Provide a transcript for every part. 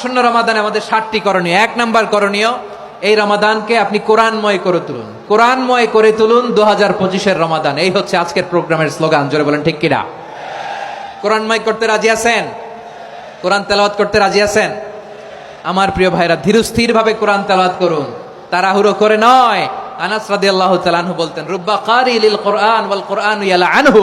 আসন্ন রমাদানে আমাদের ষাটটি করণীয়। এক নাম্বার করণীয়, এই রমাদানকে আপনি কোরআনময় করে তুলুন। কোরআনময় করে তুলুন দু হাজার পঁচিশের রমাদান। এই হচ্ছে আজকের প্রোগ্রামের স্লোগান। জোরে বলেন, ঠিক কিনা? কোরআনময় করতে রাজি আছেন? কোরআন তেলাওয়াত করতে রাজি আছেন? আমার প্রিয় ভাইরা ধীরস্থির ভাবে কোরআন তেলাওয়াত করুন। তাড়াহুড়ো করে নয়। আনাস রাদিয়াল্লাহু তাআলাহু বলতেন, রুব্বা কারি লিল কোরআন ওয়াল কোরআন ইয়ালা আনহু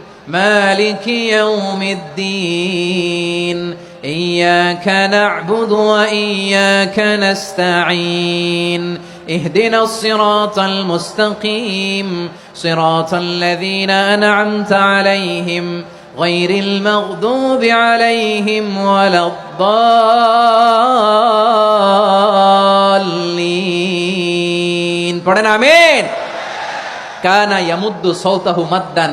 مالك يوم الدين إياك نعبد وإياك نستعين اهدنا الصراط المستقيم صراط الذين أنعمت عليهم غير المغضوب عليهم ولا الضالين পড়েন আমিন কানা ইয়ামুদ্দু সৌতাহু মাদ্দান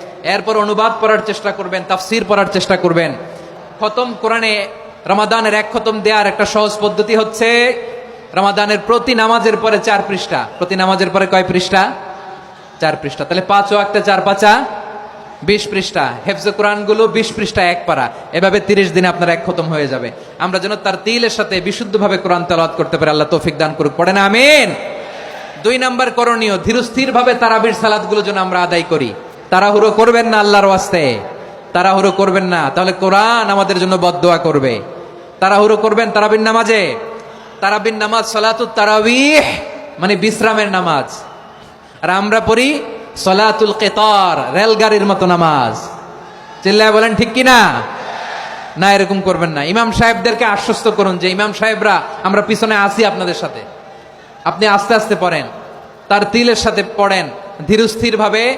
এরপর অনুবাদ পড়ার চেষ্টা করবেন, তাফসির পড়ার চেষ্টা করবেন। খতম কোরআনে রমাদানের এক খতম দেওয়ার একটা সহজ পদ্ধতি হচ্ছে, রমাদানের প্রতি নামাজের পরে চার পৃষ্ঠা। প্রতি নামাজের পরে কয় পৃষ্ঠা? চার পৃষ্ঠা। তাহলে পাঁচ ও একটা চার পাঁচা, বিশ পৃষ্ঠা। হেফজে কোরআনগুলো বিশ পৃষ্ঠা এক পারা এভাবে তিরিশ দিনে আপনার এক খতম হয়ে যাবে। আমরা যেন তার তিলের সাথে বিশুদ্ধভাবে কোরআন তেলাওয়াত করতে পারি, আল্লাহ তৌফিক দান করুক। পড়ে না, আমিন? দুই নাম্বার করণীয় ধীরস্থির ভাবে তারাবির সালাদগুলো যেন আমরা আদায় করি। তাড়াহুড়ো করবেন না আল্লাহর ওয়াস্তে। তাড়াহুড়ো করবেন না। তাহলে কোরআন আমাদের জন্য বদদোয়া করবে। তাড়াহুড়ো করবেন তারাবিন নামাজে। তারাবিন নামাজ সালাতুত তারাবিহ মানে বিশ্রামের নামাজ। আর আমরা পড়ি সলাতুল কেতর, রেলগাড়ির মতো নামাজ। চিল্লায় বলেন ঠিক কি না না এরকম করবেন না। ইমাম সাহেবদেরকে আশ্বস্ত করুন যে ইমাম সাহেবরা, আমরা পিছনে আসি আপনাদের সাথে। আপনি আস্তে আস্তে পড়েন। তার তিলের সাথে পড়েন। ধীরস্থির ভাবে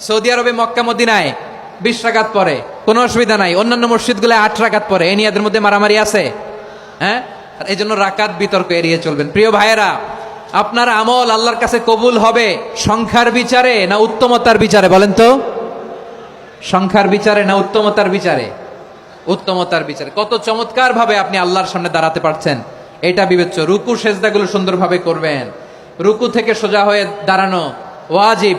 সৌদি আরবে মক্কা মদিনায় বিশ রাকাত পরে কোনো অসুবিধা নাই। অন্যান্য মসজিদগুলো আট রাকাত পরে এই নিয়ে এদের মধ্যে মারামারি আছে। হ্যাঁ? এই জন্য রাকাত বিতর্ক এড়িয়ে চলবেন। প্রিয় ভাইয়েরা, আপনার আমল আল্লাহর কাছে কবুল হবে সংখ্যার বিচারে না উত্তমতার বিচারে? বলেন তো। সংখ্যার বিচারে না উত্তমতার বিচারে? উত্তমতার বিচারে। কত চমৎকার ভাবে আপনি আল্লাহর সামনে দাঁড়াতে পারছেন। এটা বিবেচ্য। রুকু, সেজদাগুলো সুন্দরভাবে করবেন। রুকু থেকে সোজা হয়ে দাঁড়ানো ওয়াজিব।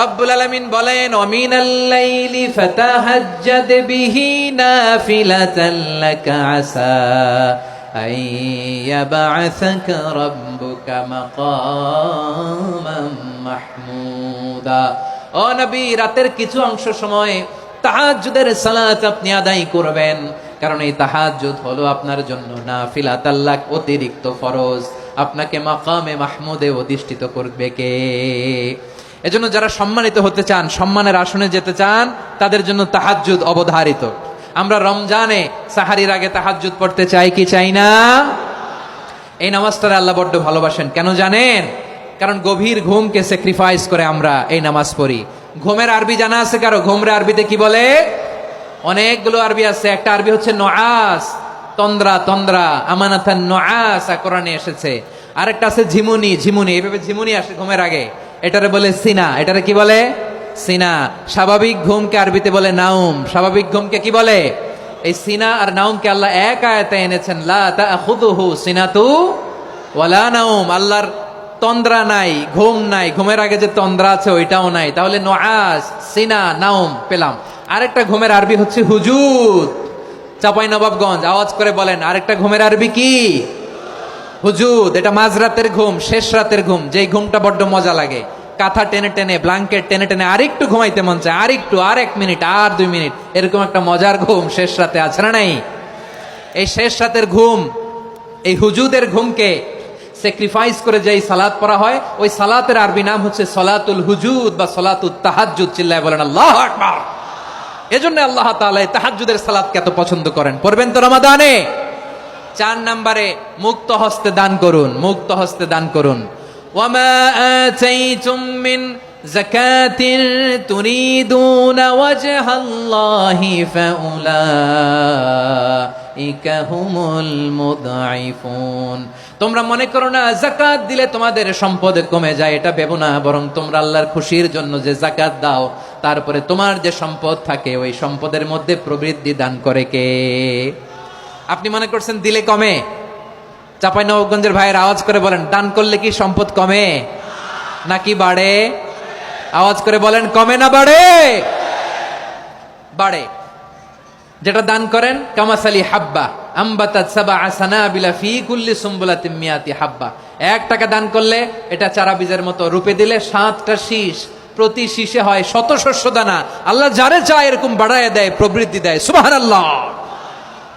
রব্বুল আলামিন বলেন, অমিনাল লাইলি ফাতাহাজ্জাদ বিহি নাফিলাতান লাকা আসা আন ইয়াবআসাকা রাব্বুকা মাহমুদা। ও নবী, রাতের কিছু অংশ সময় তাহাজ্জুদের সালাত আপনি আদায় করবেন, কারণ এই তাহাজ্জুদ হলো আপনার জন্য নাফিলা তাল্লাক অতিরিক্ত ফরজ। আপনাকে মাকামে মাহমুদে অধিষ্ঠিত করবে কে? এজন্য যারা সম্মানিত হতে চান, সম্মানের আসনে যেতে চান, তাদের জন্য তাহাজ্জুদ অবধারিত। আমরা রমজানে সাহারির আগে তাহাজ্জুদ পড়তে চাই কি চাই না? এই নামাজটারে আল্লাহ বড্ড ভালোবাসেন। কেন জানেন? কারণ গভীর ঘুমকে স্যাক্রিফাইস করে আমরা এই নামাজ পড়ি। ঘুমের আরবি জানা আছে কারও? ঘুমরে আরবিতে কি বলে? অনেকগুলো আরবি আছে। একটা আরবি হচ্ছে নআস তন্দ্রা তন্দ্রা আমানাথান নআস কোরআনে এসেছে। আরেকটা আছে ঝিমুনি ঝিমুনি। এইভাবে ঝিমুনি আসে ঘুমের আগে। এটারে বলে সিনা, এটারে কি বলে? সিনা। স্বাভাবিক ঘুমকে আরবিতে বলে নাউম স্বাভাবিক ঘুমকে কি বলে? এই সিনা আর নাউমকে আল্লাহ এক আয়াতে এনেছেন, লা তাখুদুহু সিনাতু নাউম আল্লাহর তন্দ্রা নাই, ঘুম নাই। ঘুমের আগে যে তন্দ্রা আছে ওইটাও নাই। তাহলে নোয়াজ সিনা নাউম পেলাম। আরেকটা ঘুমের আরবি হচ্ছে হুজুদ। চাপাই নবাবগঞ্জ আওয়াজ করে বলেন, আরেকটা ঘুমের আরবি কি? হুজুদ এটা মাঝরাতের ঘুম, শেষ রাতের ঘুম, যেই ঘুমটা বড্ড মজা লাগে। কাঁথা টেনে টেনে ব্লাঙ্কেট টেনে টেনে আরেকটু ঘুমাইতে মন চায়, আরেকটু, আর এক মিনিট, আর দুই মিনিট, এরকম একটা মজার ঘুম শেষ রাতে আছে না নাই? এই শেষ রাতের ঘুম, এই হুজুদের ঘুমকে স্যাক্রিফাইস করে যেই সালাত পড়া হয়, ওই সালাতের আরবি নাম হচ্ছে সলাতুল হুজুদ বা সলাতুল তাহাজ্জুদ, চিল্লায় বলেন, আল্লাহ এজন্য আল্লাহ তাআলা এই তাহাজ্জুদের সালাতকে এত পছন্দ করেন। পড়বেন তো রমাদানে? চার নম্বরে মুক্ত হস্তে দান করুন, মুক্ত হস্তে দান করুন। তোমরা মনে করো না, জাকাত দিলে তোমাদের সম্পদ কমে যায়, এটা ভেবো না, বরং তোমরা আল্লাহর খুশির জন্য যে জাকাত দাও, তারপরে তোমার যে সম্পদ থাকে, ওই সম্পদের মধ্যে প্রবৃদ্ধি দান করে কে? আপনি মনে করছেন দিলে কমে? চাপাই নবগঞ্জের ভাইয়ের আওয়াজ করে বলেন, দান করলে কি সম্পদ কমে? নাকি বাড়ে? আওয়াজ করে বলেন, কমে না বাড়ে? বাড়ে। যেটা দান করেন, কামাসালি হাব্বা হাব্বা। এক টাকা দান করলে এটা চারা বীজের মতো রূপে দিলে সাতটা শীষ, প্রতি শীষে হয় শত শস্য দানা। আল্লাহ যারে চায় এরকম বাড়ায় দেয়, প্রবৃদ্ধি দেয়। সুবহানাল্লাহ।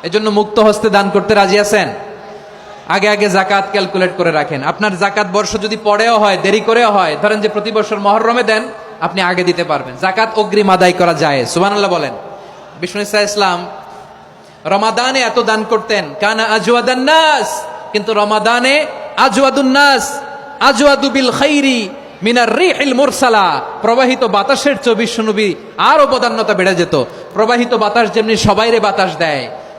এজন্য মুক্ত হস্তে দান করতে রাজি আছেন? আগে আগে জাকাত ক্যালকুলেট করে রাখেন। আপনার জাকাত বর্ষ যদি পরেও হয়, দেরি করেও হয়, ধরেন যে প্রতি বছর মহরমে দেন, আপনি আগে দিতে পারবেন। জাকাত অগ্রিম আদায় করা যায় সুবহানাল্লাহ বলেন। বিষ্ণু ইসা ইসলাম, রমাদানে এত দান করতেন, কানা আজওয়াদান নাস, কিন্তু রমাদানে আজওয়াদুন নাস, আজওয়াদু বিল খাইরি মিনার রিহিল মুরসালা, প্রবাহিত বাতাসের চব্বিশ নবী আর অবদান্যতা বেড়ে যেত। প্রবাহিত বাতাস যেমনি সবাইরে বাতাস দেয়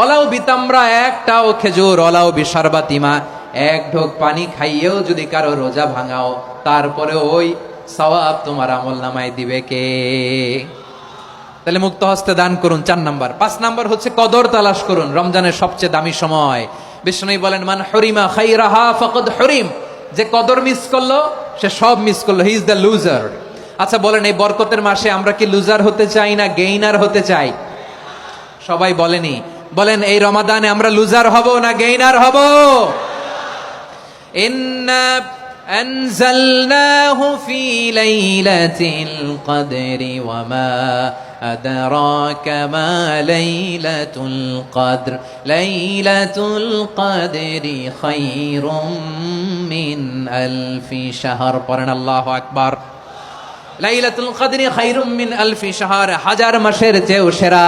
ওলাও বিতামরা, একটাও খেজুর ওলাও বিশারবাতিমা। এক ঢোক পানি খাইয়েও যদি কারও রোজা ভাঙাও তারপরে ওই সওয়াব তোমার আমল নামায় দিবে কে? তাহলে মুক্ত হস্তে দান করুন চার নাম্বার। পাঁচ নাম্বার হচ্ছে কদর তালাশ করুন, রমজানের সবচেয়ে দামি সময়। বিষ্ণু বলেন, মান হরিমা খাইরাহা ফকদ হরিম। যে কদর মিস করল, সে সব মিস করল। হি ইজ দ্য লুজার আচ্ছা বলেন, এই বরকতের মাসে আমরা কি লুজার হতে চাই না গেইনার হতে চাই? সবাই বলেনি বলেন এই রমাদানে আমরা লুজার হব না গেইনার হব ইন্না أنزلناه في ليلة القدر وما أدراك ما ليلة القدر ليلة القدر خير من ألف شهر قرن الله أكبر লাইলাতুল কদরি খাইরুম মিন আলফি শাহর হাজার মাসের চেয়েও সেরা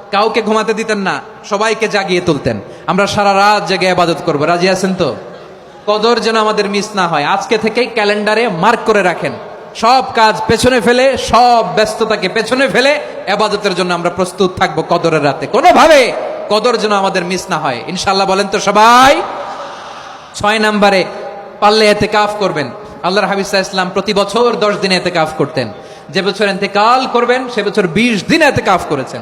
কাউকে ঘুমাতে দিতেন না, সবাইকে জাগিয়ে তুলতেন। আমরা সারা রাত জেগে ইবাদত করব। রাজি আছেন তো? কদর যেন আমাদের মিস না হয়। আজকে থেকেই ক্যালেন্ডারে মার্ক করে রাখেন। সব কাজ পেছনে ফেলে, সব ব্যস্ততাকে পেছনে ফেলে আবাদতের জন্য আমরা প্রস্তুত থাকব কদরের রাতে। কোনোভাবে কদর যেন আমাদের মিস না হয়। ইনশাল্লাহ বলেন তো সবাই। ছয় নম্বরে, পারলে এতে কাফ করবেন। আল্লাহর হাবিজ ইসলাম প্রতি বছর দশ দিনে এতে কাফ করতেন। যে বছর এতে কাল করবেন, সে বছর বিশ দিন এতে কাফ করেছেন।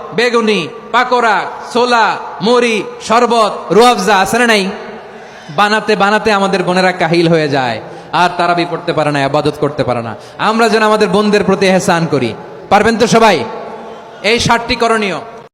বেগুনি, পাকোড়া, ছোলা মরি শরবত রুয়াবজা আছে না নাই? বানাতে বানাতে আমাদের বোনেরা কাহিল হয়ে যায়। আর তারা বি করতে পারে না, আবাদত করতে পারে না। আমরা যেন আমাদের বোনদের প্রতি এহসান করি। পারবেন তো সবাই? এই ষাটটি করণীয়।